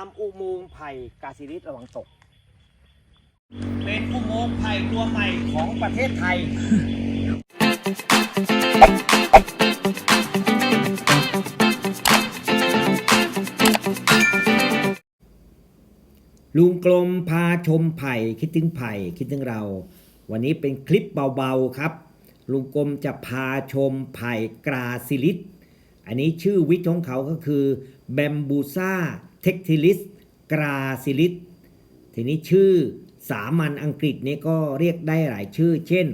ทำอุโมงค์ไผ่กาซิลิสระวังตก เป็นอุโมงค์ไผ่ตัวใหม่ของประเทศไทย ลุงกลมพาชมไผ่คิดถึงไผ่คิดถึงเรา วันนี้เป็นคลิปเบาๆครับ ลุงกลมจะพาชมไผ่กราซิลิสอันนี้ชื่อวิทย์ของเขาก็คือแบมบูซา เทคทิลิสกราซิลิสทีนี้ชื่อสามัญอังกฤษนี่ก็เรียกได้หลายชื่อ เช่น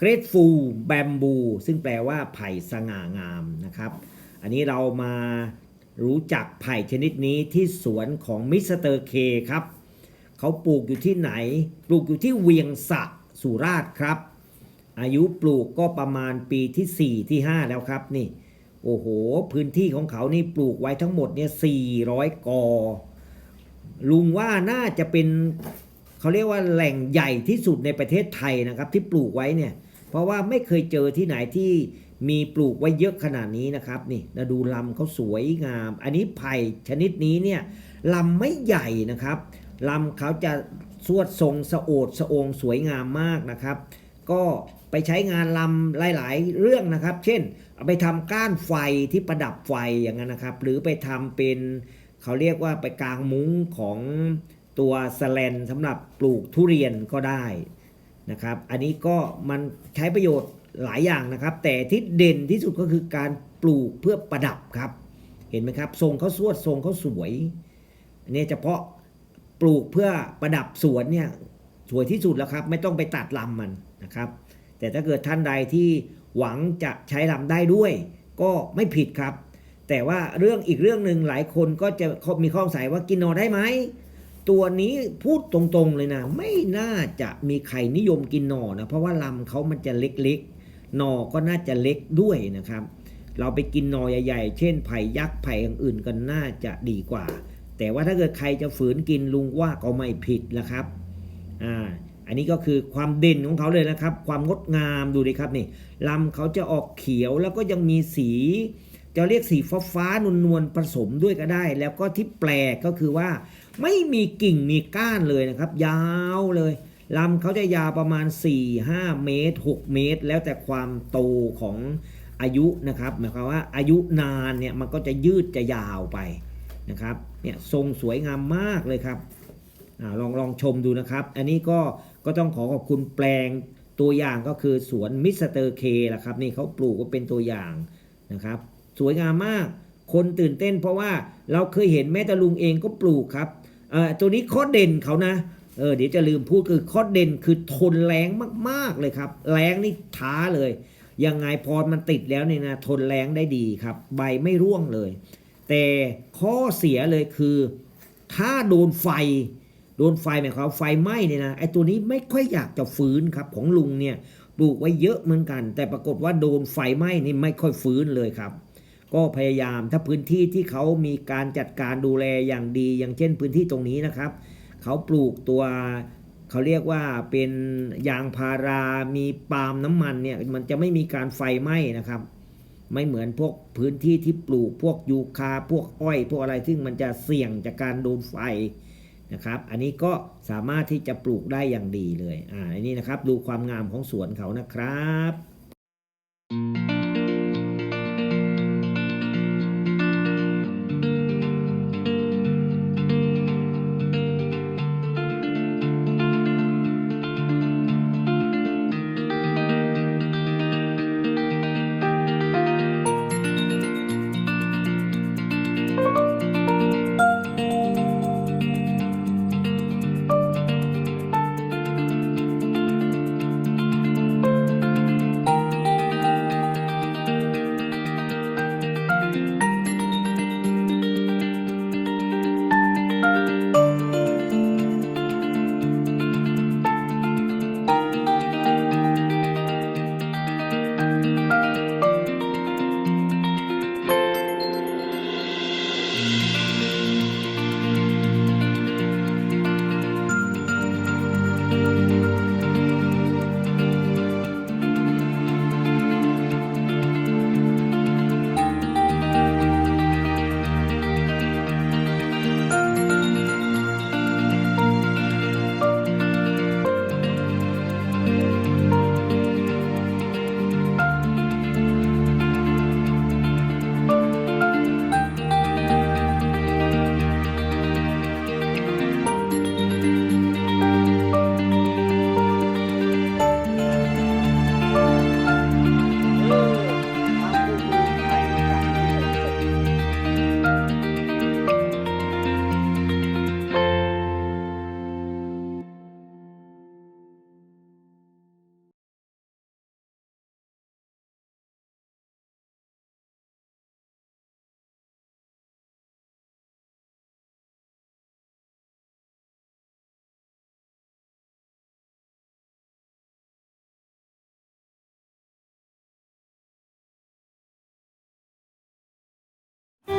Grateful Bamboo ซึ่งแปลว่าไผ่สง่างามนะครับ อันนี้เรามารู้จักไผ่ชนิดนี้ที่สวนของมิสเตอร์เคครับ เขาปลูกอยู่ที่ไหน ปลูกอยู่ที่เวียงสะสุราษฎร์ครับ อายุปลูกก็ประมาณปีที่ 4 ที่ 5 แล้วครับนี่ โอ้โห พื้นที่ของเขานี่ปลูกไว้ทั้งหมดเนี่ย400 กอ ลุงว่าน่าจะเป็นเขาเรียกว่าแหล่งใหญ่ที่สุดในประเทศไทยนะครับ ที่ปลูกไว้เนี่ย เพราะว่าไม่เคยเจอที่ไหนที่มีปลูกไว้เยอะขนาดนี้นะครับนี่นะดูลำเขาสวยงาม อันนี้ไผ่ชนิดนี้เนี่ยลำไม่ใหญ่นะครับลำเขาจะสวดทรงสะโอดสะองสวยงามมากนะครับ ก็ไปใช้งานลำหลาย ๆ เรื่องนะครับ เช่น เอาไปทำก้านไฟที่ประดับไฟอย่างนั้นนะครับ หรือไปทำเป็นเขาเรียกว่าไปกางมุ้งของตัวสแลนสำหรับปลูกทุเรียนก็ได้นะครับ อันนี้ก็มันใช้ประโยชน์หลายอย่างนะครับ แต่ที่เด่นที่สุดก็คือการปลูกเพื่อประดับครับ เห็นไหมครับ ทรงเขาสวดทรงเขาสวยอันนี้เฉพาะปลูกเพื่อประดับสวนเนี่ยสวยที่สุดแล้วครับ ไม่ต้องไปตัดลำมัน นะครับ แต่ถ้าเกิดท่านใดที่หวังจะใช้ลำได้ด้วย ก็ไม่ผิดครับ แต่ว่าเรื่องอีกเรื่องหนึ่งหลายคนก็จะมีข้อสงสัยว่ากินนอได้ไหมตัวนี้พูดตรงๆเลยนะ ไม่น่าจะมีใครนิยมกินหนอนะเพราะว่าลำเขามันจะเล็กๆหนอก็น่าจะเล็กด้วยนะครับ เราไปกินหนอใหญ่ๆ เช่นไผ่ยักษ์ไผ่อย่างอื่นก็น่าจะดีกว่า แต่ว่าถ้าเกิดใครจะฝืนกินลุงว่าก็ไม่ผิดนะครับอ่า อันนี้ก็คือความเด่นของเขาเลยนะครับ ความงดงามดูดิครับนี่ลำเขาจะออกเขียวแล้วก็ยังมีสีจะเรียกสีฟ้าฟ้าๆนวลๆผสมด้วยก็ได้ แล้วก็ที่แปลกก็คือว่า ไม่มีกิ่งมีก้านเลยนะครับ ยาวเลยลำเขาจะยาวประมาณ 4-5 เมตร 6 เมตร แล้วแต่ความโตของอายุนะครับหมายความว่าอายุนานเนี่ยมันก็จะยืดจะยาวไปนะครับเนี่ยทรงสวยงามมากเลยครับอลองลองชมดูนะครับ อันนี้ก็ ก็ต้องขอขอบคุณแปลงตัวอย่างก็คือสวนมิสเตอร์เคละครับนี่เขาปลูกก็เป็นตัวอย่างนะครับ สวยงามมากคนตื่นเต้นเพราะว่าเราเคยเห็นแม่ตะลุงเองก็ปลูกครับเอ่อตัวนี้ข้อเด่นเขานะเออเดี๋ยวจะลืมพูดคือข้อเด่นคือทนแรงมากๆเลยครับแรงนี่ท้าเลยยังไงพอมันติดแล้วเนี่ยนะทนแรงได้ดีครับ ใบไม่ร่วงเลย แต่ข้อเสียเลยคือ ถ้าโดนไฟ โดนไฟหมายความไฟไหม้เนี่ยนะไอ้ตัวนี้ไม่ค่อยอยากจะฟื้นครับของลุงเนี่ยปลูกไว้เยอะเหมือนกัน แต่ปรากฏว่าโดนไฟไหม้นี่ไม่ค่อยฟื้นเลยครับ ก็พยายามถ้าพื้นที่ที่เขามีการจัดการดูแลอย่างดี อย่างเช่นพื้นที่ตรงนี้นะครับเขาปลูกตัวเขาเรียกว่าเป็นยางพารามีปาล์มน้ำมันเนี่ยมันจะไม่มีการไฟไหม้นะครับ ไม่เหมือนพวกพื้นที่ที่ปลูกพวกยูคาพวกอ้อย พวกอะไรซึ่งมันจะเสี่ยงจากการโดนไฟ นะครับ อันนี้ก็สามารถที่จะปลูกได้อย่างดีเลย อ่าอันนี้นะครับ ดูความงามของสวนเขานะครับ